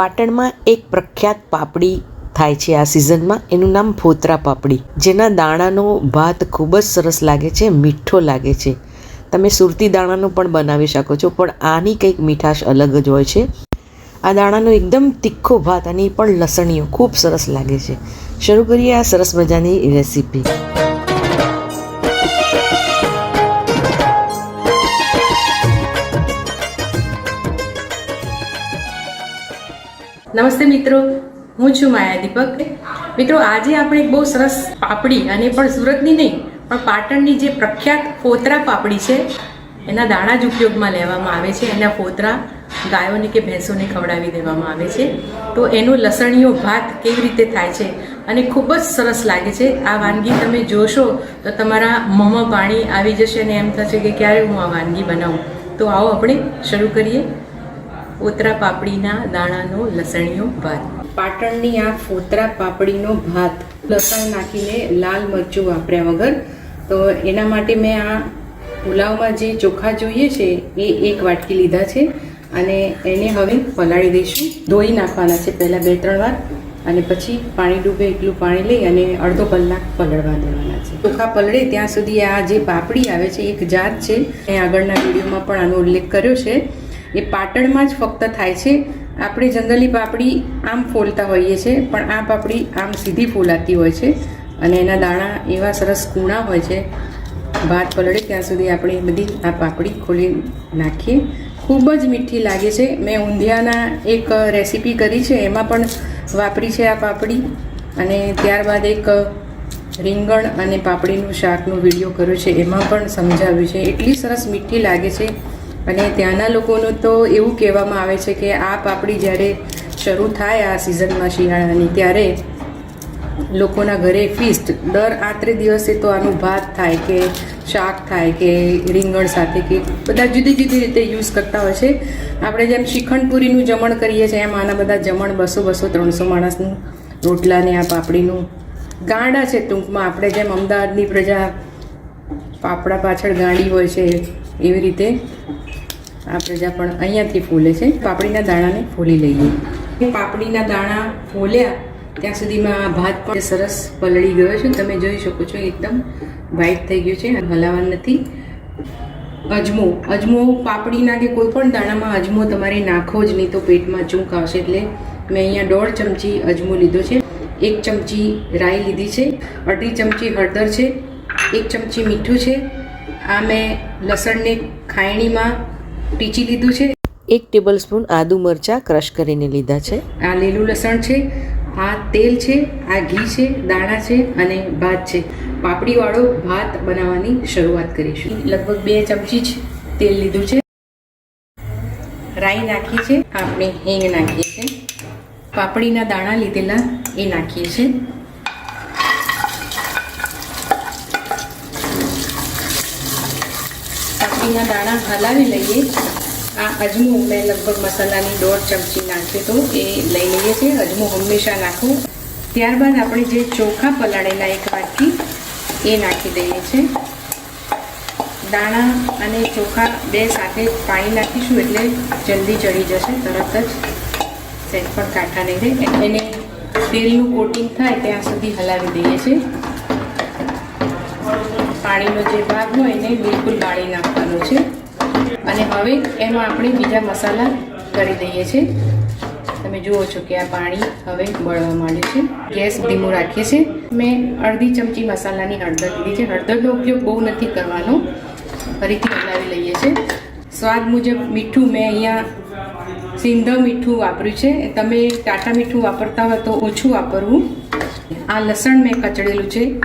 પાટણમાં એક પ્રખ્યાત પાપડી થાય છે આ સિઝનમાં. એનું નામ ફોતરા પાપડી. જેના દાણાનો ભાત ખૂબ જ સરસ લાગે છે, મીઠો લાગે છે. તમે સુરતી દાણાનો પણ બનાવી શકો છો, પણ આની કંઈક મીઠાશ અલગ જ હોય છે. આ દાણાનો એકદમ તીખો ભાત અને એ પણ લસણીઓ ખૂબ સરસ લાગે છે. શરૂ કરીએ આ સરસ મજાની રેસીપી. નમસ્તે મિત્રો, હું છું માયા દીપક. મિત્રો, આજે આપણે બહુ સરસ પાપડી અને પણ સુરતની નહીં, પણ પાટણની જે પ્રખ્યાત ફોતરા પાપડી છે, એના દાણા જ ઉપયોગમાં લેવામાં આવે છે. એના ફોતરા ગાયોને કે ભેંસોને ખવડાવી દેવામાં આવે છે. તો એનો લસણીયો ભાત કેવી રીતે થાય છે અને ખૂબ જ સરસ લાગે છે. આ વાનગી તમે જોશો તો તમારા મોંમાં પાણી આવી જશે અને એમ થશે કે ક્યારે હું આ વાનગી બનાવું. તો આવો આપણે શરૂ કરીએ. ફોતરા પાપડીના દાણાનો લસણીયો ભાત. પાટણની આ ફોતરા પાપડીનો ભાત લસણ નાખીને લાલ મરચું વાપર્યા વગર, તો એના માટે મેં આ પુલાવમાં જે ચોખા જોઈએ છે, એ એક વાટકી લીધા છે, અને એને હવે પલાળી દઈશું. ધોઈ નાખવાના છે પહેલાં બે ત્રણ વાર, અને પછી પાણી ડૂબે એટલું પાણી લઈ અને અડધો કલાક પલળવા દેવાના છે. ચોખા પલળે ત્યાં સુધી આ જે પાપડી આવે છે એક જાત છે. મેં આગળના વિડીયોમાં પણ આનો ઉલ્લેખ કર્યો છે. એ પાટણમાં જ ફક્ત થાય છે. આપણે જંગલી પાપડી આમ ફોલતા હોઈએ છીએ પણ આ પાપડી આમ સીધી ફોલાતી હોય છે અને એના દાણા એવા સરસ કૂણા હોય છે. ભાત પલળે ત્યાં સુધી આપણે બધી આ પાપડી ખોલી નાખીએ. ખૂબ જ મીઠી લાગે છે. મેં ઊંધિયાના એક રેસીપી કરી છે, એમાં પણ વાપરી છે આ પાપડી. અને ત્યારબાદ એક રીંગણ અને પાપડીનું શાકનો વીડિયો કર્યો છે, એમાં પણ સમજાવ્યું છે. એટલી સરસ મીઠી લાગે છે અને ત્યાંના લોકોનું તો એવું કહેવામાં આવે છે કે આ પાપડી જ્યારે શરૂ થાય આ સિઝનમાં શિયાળાની, ત્યારે લોકોના ઘરે ફિસ્ટ દર આત્રે દિવસે તો આનું ભાત થાય કે શાક થાય કે રીંગણ સાથે કે બધા જુદી જુદી રીતે યુઝ કરતા હોય છે. આપણે જેમ શિખંડપુરીનું જમણ કરીએ છીએ, એમ આના બધા જમણ બસો બસો ત્રણસો માણસનું રોટલાને આ પાપડીનું ગાંડા છે ટૂંકમાં. આપણે જેમ અમદાવાદની પ્રજા પાપડા પાછળ ગાંડી હોય છે એવી રીતે આ પ્રજા પણ અહીંયાથી ફૂલે છે. પાપડીના દાણાને ફોલી લઈએ. પાપડીના દાણા ફોલ્યા, ત્યાં સુધીમાં ભાત પણ સરસ પલળી ગયો છે. તમે જોઈ શકો છો એકદમ વ્હાઈટ થઈ ગયું છે હલાવા નથી. અજમો અજમો પાપડીના કે કોઈ પણ દાણામાં અજમો તમારે નાખો જ નહીં તો પેટમાં ચૂંક આવશે. એટલે મેં અહીંયા દોઢ ચમચી અજમો લીધો છે. એક ચમચી રાઈ લીધી છે. અઢી ચમચી હળદર છે. એક ચમચી મીઠું છે. આ મેં લસણને ખાયણીમાં ટીચી લીધું છે. એક ટેબલ સ્પૂન આદુ મરચાં ક્રશ કરીને લીધા છે. આ લીલું લસણ છે આ તેલ છે આ ઘી છે દાણા છે અને ભાત છે. પાપડીવાળો ભાત બનાવવાની શરૂઆત કરીશું. લગભગ બે ચમચી જ તેલ લીધું છે. રાઈ નાખી છે. આપણે હિંગ નાખીએ છીએ. પાપડીના દાણા લીધેલા એ નાખીએ છીએ. પાપડીના દાણા હલાવી લઈએ. આ અજમો મેં લગભગ મસાલાની દોઢ ચમચી નાખ્યો તો એ લઈ લઈએ છીએ. અજમો હંમેશા નાખવું ત્યારબાદ આપણે જે ચોખા પલાળેલા એક વાટકી, એ નાખી દઈએ છીએ. દાણા અને ચોખા બે સાથે પાણી નાખીશું એટલે જલ્દી ચડી જશે, તરત જ સેટ પણ કાંઠા નહીં રહે. એને તેલનું કોટિંગ થાય ત્યાં સુધી હલાવી દઈએ છીએ. પાણીનો જે ભાગ હોય એને બિલકુલ બાળી નાખવાનો છે. અને હવે એમાં આપણે બીજા મસાલા કરી દઈએ છીએ. તમે જુઓ છો કે આ પાણી હવે બળવા માંડ્યું છે. ગેસ ધીમું રાખીએ છીએ. મેં અડધી ચમચી મસાલાની હળદર લીધી છે. હળદરનો ઉપયોગ બહુ નથી કરવાનો. ફરીથી હલાવી લઈએ છીએ. સ્વાદ મુજબ મીઠું મેં અહીંયા સિંધ મીઠું વાપર્યું છે. તમે ટાટા મીઠું વાપરતા હોય તો ઓછું વાપરવું. આ લસણ મેં કચડેલું છે.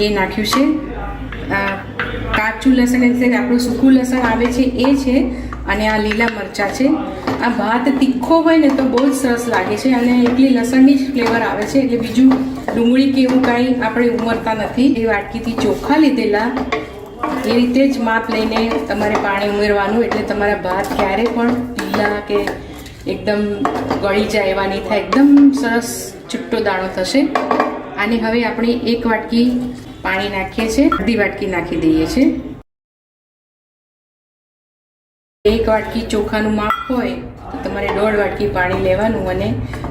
એ નાખ્યું છે. કાચું લસણ એટલે આપણું સૂકું લસણ આવે છે એ છે અને આ લીલા મરચાં છે. આ ભાત તીખો હોય ને તો બહુ જ સરસ લાગે છે અને એટલી લસણની જ ફ્લેવર આવે છે એટલે બીજું ડુંગળી કે એવું કાંઈ આપણે ઉમરતા નથી. એ વાટકીથી ચોખા લીધેલા. એ રીતે જ માપ લઈને તમારે પાણી ઉમેરવાનું એટલે તમારા ભાત ક્યારે પણ ઢીલા કે એકદમ ગળી જાય એવા નહીં થાય. એકદમ સરસ છુટ્ટો દાણો થશે. આને હવે આપણે એક વાટકી પાણી નાખીએ છીએ. અડધી વાટકી નાખી દઈએ છીએ. એક વાટકી ચોખાનું માપ હોય તો તમારે દોઢ વાટકી પાણી લેવાનું અને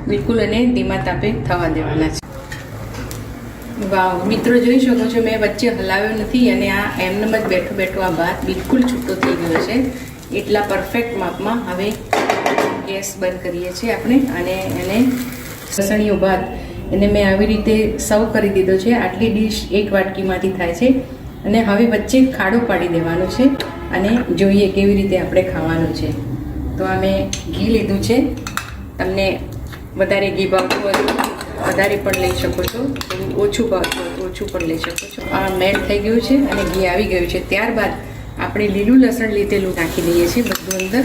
બિલકુલ અને ધીમા તાપે થવા દેવાના છે. વાવ, મિત્રો જોઈ શકો છો, મેં વચ્ચે હલાવ્યો નથી અને આ એમનેમ જ બેઠો બેઠો આ ભાત બિલકુલ છૂટો થઈ ગયો છે. એટલા પરફેક્ટ માપમાં હવે ગેસ બંધ કરીએ છીએ આપણે અને એને સસણીઓ ભાત એને મેં આવી રીતે સર્વ કરી દીધો છે. આટલી ડીશ એક વાટકીમાંથી થાય છે. અને હવે વચ્ચે ખાડો પાડી દેવાનો છે અને જોઈએ કેવી રીતે આપણે ખાવાનું છે. તો આ મેં ઘી લીધું છે. તમને વધારે ઘી ભાવતું હોય વધારે પણ લઈ શકો છો. થોડું ઓછું ભાવતું હોય તો ઓછું પણ લઈ શકો છો. આ મેલ્ટ થઈ ગયું છે અને ઘી આવી ગયું છે. ત્યારબાદ આપણે લીલું લસણ લીધેલું નાખી દઈએ છીએ બધું અંદર.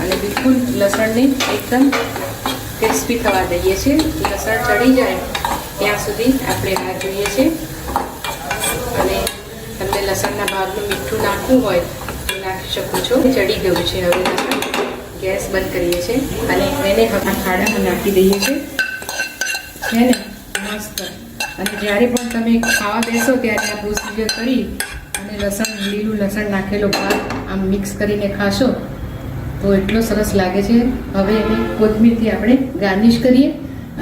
અને બિલકુલ લસણને એકદમ ક્રિસ્પી થવા દઈએ છીએ. લસણ ચડી જાય ત્યાં સુધી આપણે રાહ જોઈએ છીએ. અને તમને લસણના ભાગનું મીઠું નાખવું હોય તો નાખી શકો છો. ચડી ગયું છે હવે લસણ. ગેસ બંધ કરીએ છીએ અને એને ખાડામાં નાખી દઈએ છીએ. છે ને? મસ્ત. અને જ્યારે પણ તમે ખાવા બેસો ત્યારે આ પ્રોસિજર કરી અને લસણ, લીલું લસણ નાખેલો ભાત આમ મિક્સ કરીને ખાશો તો એટલો સરસ લાગે છે. હવે એની કોથમીરથી આપણે ગાર્નિશ કરીએ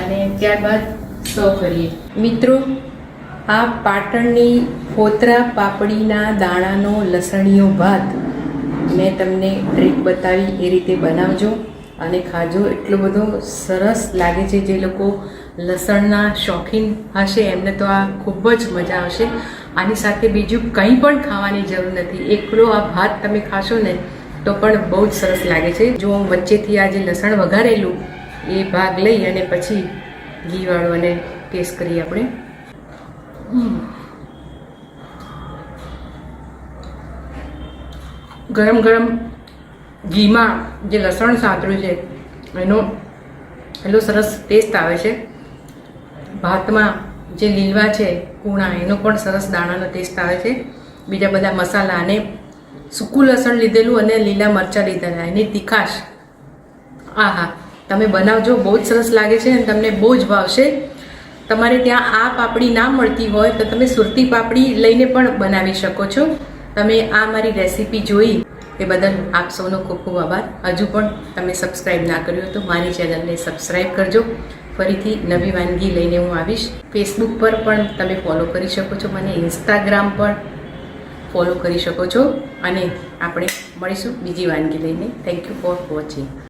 અને ત્યારબાદ સર્વ કરીએ. મિત્રો, આ પાટણની ફોતરા પાપડીના દાણાનો લસણીયો ભાત મેં તમને ટ્રીક બતાવી, એ રીતે બનાવજો અને ખાજો. એટલો બધો સરસ લાગે છે જે લોકો લસણના શોખીન હશે, એમને તો આ ખૂબ જ મજા આવશે. આની સાથે બીજું કંઈ પણ ખાવાની જરૂર નથી. એકલો આ ભાત તમે ખાશો ને, તો પણ બહુ જ સરસ લાગે છે. જો હું વચ્ચેથી આ જે લસણ વઘારેલું એ ભાગ લઈ અને પછી ઘીવાળો અને ટેસ્ટ કરીએ આપણે. ગરમ ગરમ ઘીમાં જે લસણ સાતળ્યું છે, એનો એટલો સરસ ટેસ્ટ આવે છે. ભાતમાં જે લીલવા છે, કૂણા, એનો પણ સરસ દાણાનો ટેસ્ટ આવે છે. બીજા બધા મસાલા અને સૂકું લસણ લીધેલું અને લીલા મરચાં લીધેલા, એની તીખાશ. આહા. તમે બનાવજો, બહુ જ સરસ લાગે છે અને તમને બહુ જ ભાવશે. તમારે ત્યાં આ પાપડી ના મળતી હોય તો તમે સુરતી પાપડી લઈને પણ બનાવી શકો છો. તમે આ મારી રેસીપી જોઈ એ બદલ આપ સૌનો ખૂબ ખૂબ આભાર. હજુ પણ તમે સબસ્ક્રાઈબ ના કર્યું તો મારી ચેનલને સબસ્ક્રાઈબ કરજો. ફરીથી નવી વાનગી લઈને હું આવીશ. ફેસબુક પર પણ તમે ફોલો કરી શકો છો મને ઇન્સ્ટાગ્રામ પર ફોલો કરી શકો છો. અને આપણે મળીશું બીજી વાનગી લઈને. Thank you for watching